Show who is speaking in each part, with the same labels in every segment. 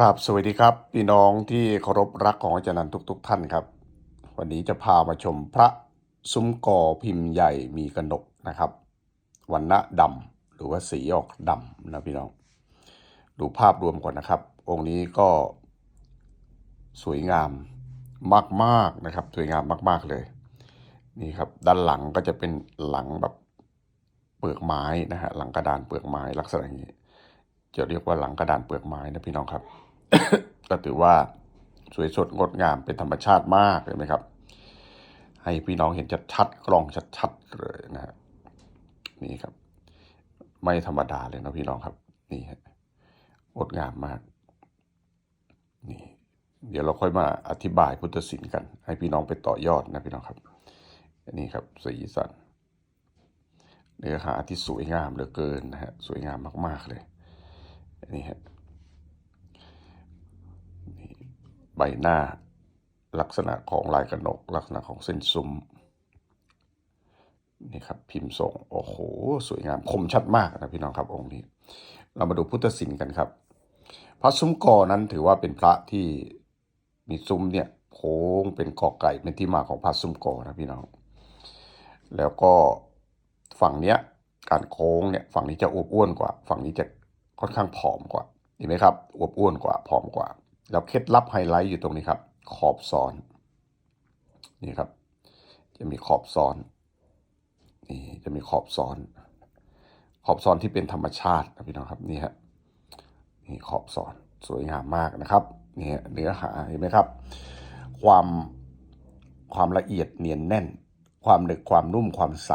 Speaker 1: ครับสวัสดีครับ พี่น้องที่เคารพรักของอาจารย์นันทุกๆท่านครับ วันนี้จะพามาชมพระซุ้มกอพิมพ์ใหญ่มีกระหนกนะครับวันณะดำหรือว่าสีออกดำนะพี่น้อง ดูภาพรวมก่อนนะครับ องค์นี้ก็สวยงามมากๆนะครับ สวยงามมาก ๆเลย นี่ครับ ด้านหลังก็จะเป็นหลังแบบเปลือกไม้นะฮะหลังกระดานเปลือกไม้ลักษณะอย่างนี้จะเรียกว่าหลังกระดานเปลือกไม้นะพี่น้องครับ ก็ถือว่าสวยสดงดงามเป็นธรรมชาติมากเลยไหมครับ ให้พี่น้องเห็นชัดๆกล้องชัดๆเลยนะฮะนี่ครับ ไม่ธรรมดาเลยนะพี่น้องครับ นี่ฮะงดงามมาก นี่ เดี๋ยวเราค่อยมาอธิบายพุทธศิลป์กัน ให้พี่น้องไปต่อยอดนะพี่น้องครับนนี้ครับสีสันเนื้อหาที่สวยงามเหลือเกินนะฮะสวยงามมาก ๆเลยนนี้ฮะนี่ใบหน้า ลักษณะของลายกระหนก ลักษณะของเส้นซุ้มนี่ครับพิมพ์ทรงโอ้โห สวยงามคมชัดมากนะพี่น้องครับองค์นี้ เรามาดูพุทธศิลป์กันครับ พระซุ้มกอนั้นถือว่าเป็นพระที่มีซุ้มเนี่ยโค้งเป็นกอไก่เป็นที่มาของพระซุ้มกอนะพี่น้อง แล้วก็ฝั่งเนี้ยการโค้งเนี่ยฝั่งนี้จะอวบอ้วนกว่า ฝั่งนี้จะค่อนข้างผอมกว่าเห็นไหมครับอวบอ้วนกว่าผอมกว่า แล้วเคล็ดลับไฮไลท์อยู่ตรงนี้ครับ ขอบซ้อน นี่ครับ จะมีขอบซ้อน นี่จะมีขอบซ้อน ขอบซ้อนที่เป็นธรรมชาตินะพี่น้องครับนี่ฮะนี่ขอบซ้อนสวยงามมากนะครับนี่ฮะเนื้อหาเห็นไหมครับ ความความละเอียดเนียนแน่น ความหนึกความนุ่มความใส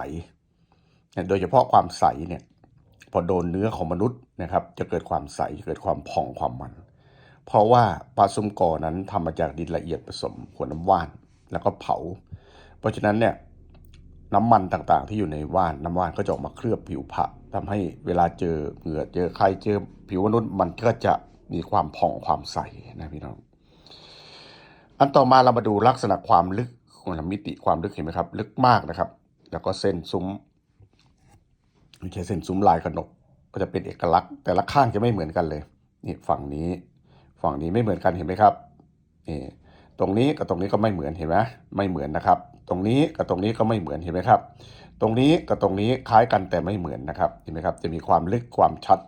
Speaker 1: โดยเฉพาะความใสเนี่ยพอโดนเนื้อของมนุษย์นะครับ จะเกิดความใสเกิดความผ่องความมัน เพราะว่าปลาซุมกอนั้นทำมาจากดินละเอียดผสมหัวน้ำว่าน แล้วก็เผา เพราะฉะนั้นเนี่ยน้ำมันต่างๆ ที่อยู่ในว่านน้ำว่านก็จะออกมาเคลือบผิวพระทำให้เวลาเจอเหงื่อเจอใครเจอผิวมนุษย์มันก็จะมีความผ่องความใสนะพี่น้อง อันต่อมาเรามาดูลักษณะความลึกของมิติความลึกเห็นไหมครับ ลึกมากนะครับ แล้วก็เส้นซุ้มไม่ใช่เส้นซุ้มลายขนกก็จะเป็นเอกลักษณ์ แต่ละข้างจะไม่เหมือนกันเลยนี่ฝั่งนี้ ฝั่งนี้ไม่เหมือนกันเห็นไหมครับนี่ตรงนี้กับตรงนี้ก็ไม่เหมือนเห็นไหมไม่เหมือนนะครับ ตรงนี้กับตรงนี้ก็ไม่เหมือนเห็นไหมครับ ตรงนี้กับตรงนี้คล้ายกันแต่ไม่เหมือนนะครับเห็นไหมครับ จะมีความลึกความชัด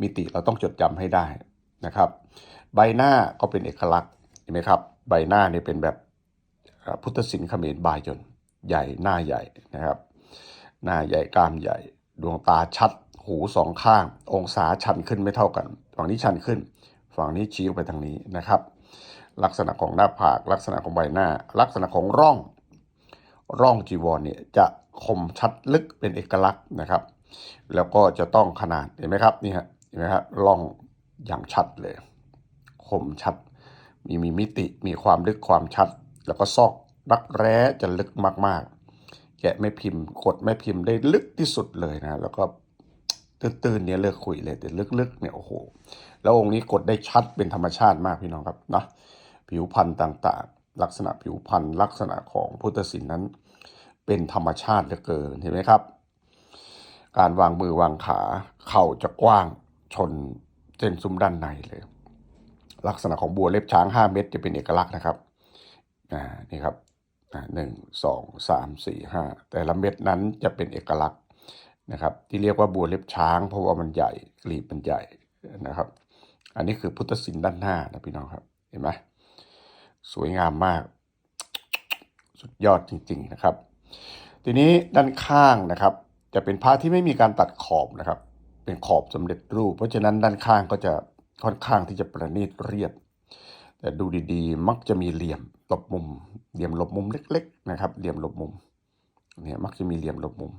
Speaker 1: มิติเราต้องจดจำให้ได้นะครับ ใบหน้าก็เป็นเอกลักษณ์เห็นไหมครับ ใบหน้าเนี่ยเป็นแบบพุทธศิลป์เขมรบายนใหญ่หน้าใหญ่นะครับ หน้าใหญ่กรามใหญ่ ดวงตาชัด หูสองข้าง องศาชันขึ้นไม่เท่ากันฝั่งนี้ชันขึ้น ฝั่งนี้ชี้ออกไปทางนี้นะครับ ลักษณะของหน้าผากลักษณะของใบหน้า ลักษณะของร่อง ร่องจีวรเนี่ยจะคมชัดลึกเป็นเอกลักษณ์นะครับ แล้วก็จะต้องขนาดเห็นไหมครับนี่ฮะเห็นไหมครับร่องอย่างชัดเลย คมชัด มีมีมิติมีความลึกความชัด แล้วก็ซอกรักแร้จะลึกมากๆ แกะไม่พิมพ์กดไม่พิมพ์ได้ลึกที่สุดเลยนะแล้วก็ ตื้นๆเนี่ยเลิกคุยเลยแต่ลึกๆเนี่ยโอ้โห แล้วองค์นี้กดได้ชัดเป็นธรรมชาติมากพี่น้องครับนะผิวพันธุ์ต่างๆ ลักษณะผิวพันธุ์ลักษณะของพุทธศิลป์นั้น เป็นธรรมชาติเหลือเกินเห็นไหมครับ การวางมือวางขาเข่าจะกว้างชนเส้นซุ้มด้านในเลย ลักษณะของบัวเล็บช้าง 5 เม็ดจะเป็นเอกลักษณ์นะครับอ่านี่ครับหนึ่งสองสามสี่ห้าแต่ละเม็ดนั้นจะเป็นเอกลักษณ์ นะครับ ที่เรียกว่าบัวเล็บช้าง เพราะว่ามันใหญ่กลีบมันใหญ่นะครับ อันนี้คือพุทธศิลป์ด้านหน้านะพี่น้องครับเห็นไหมสวยงามมาก สุดยอดจริง ๆนะครับ ทีนี้ด้านข้างนะครับ จะเป็นผ้าที่ไม่มีการตัดขอบนะครับ เป็นขอบสำเร็จรูป เพราะฉะนั้นด้านข้างก็จะค่อนข้างที่จะประณีตเรียบแต่ดูดีๆ มักจะมีเหลี่ยมหลบมุม เหลี่ยมหลบมุมเล็ก ๆ นะครับ เหลี่ยมหลบมุม เนี่ยมักจะมีเหลี่ยมหลบมุม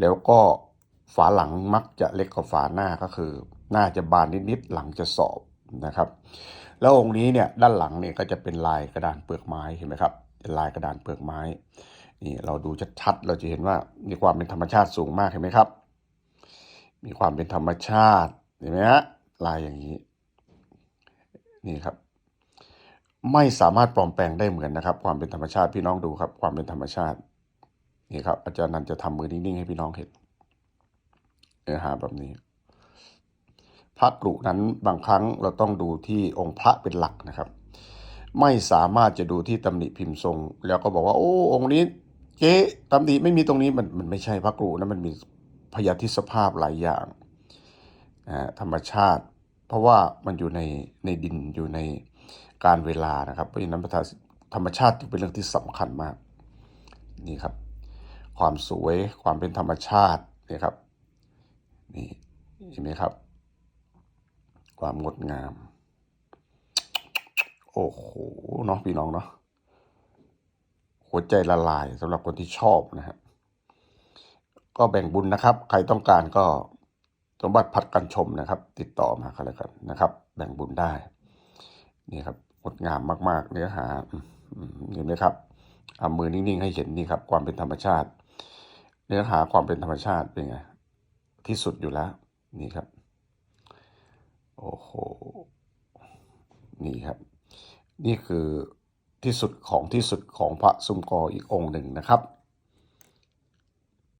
Speaker 1: แล้วก็ฝาหลังมักจะเล็กกว่าฝาหน้าก็คือ หน้าจะบานนิดๆหลังจะสอบนะครับ แล้วองค์นี้เนี่ยด้านหลังเนี่ยก็จะเป็นลายกระดานเปลือกไม้เห็นไหมครับเป็นลายกระดานเปลือกไม้นี่เราดูชัดๆเราจะเห็นว่ามีความเป็นธรรมชาติสูงมากเห็นไหมครับ มีความเป็นธรรมชาติเห็นไหมฮะลายอย่างนี้ นี่ครับ ไม่สามารถปลอมแปลงได้เหมือนนะครับ ความเป็นธรรมชาติพี่น้องดูครับ ความเป็นธรรมชาติ นี่ครับ อาจารย์นันจะทำมือนิ่งๆให้พี่น้องเห็นเนื้อหาแบบนี้ พระกรุนั้นบางครั้งเราต้องดูที่องค์พระเป็นหลักนะครับ ไม่สามารถจะดูที่ตำหนิพิมพ์ทรง แล้วก็บอกว่า โอ้องค์นี้เจ๊ตำหนิไม่มีตรงนี้มันมันไม่ใช่พระกรุนะมันมีพยาธิสภาพหลายอย่างธรรมชาติ เพราะว่ามันอยู่ในในดินอยู่ในการเวลานะครับเพราะฉะนั้นธรรมชาติเป็นเรื่องที่สำคัญมาก นี่ครับ ความสวย ความเป็นธรรมชาตินี่ครับนี่เห็นไหมครับ ความงดงาม โอ้โหเนาะพี่น้องเนาะหัวใจละลายสำหรับคนที่ชอบนะฮะก็แบ่งบุญนะครับ ใครต้องการก็สมบัติพัดกันชมนะครับ ติดต่อมากันแล้วกันนะครับ แบ่งบุญได้ นี่ครับงดงามมาก ๆ เนื้อหาเห็นไหมครับเอามือนิ่ง ๆ ให้เห็นนี่ครับ ความเป็นธรรมชาติ เนื้อหาความเป็นธรรมชาติเป็นไง ที่สุดอยู่แล้ว นี่ครับ โอ้โห นี่ครับ นี่คือที่สุดของที่สุดของพระสุมกออีกองค์หนึ่งนะครับ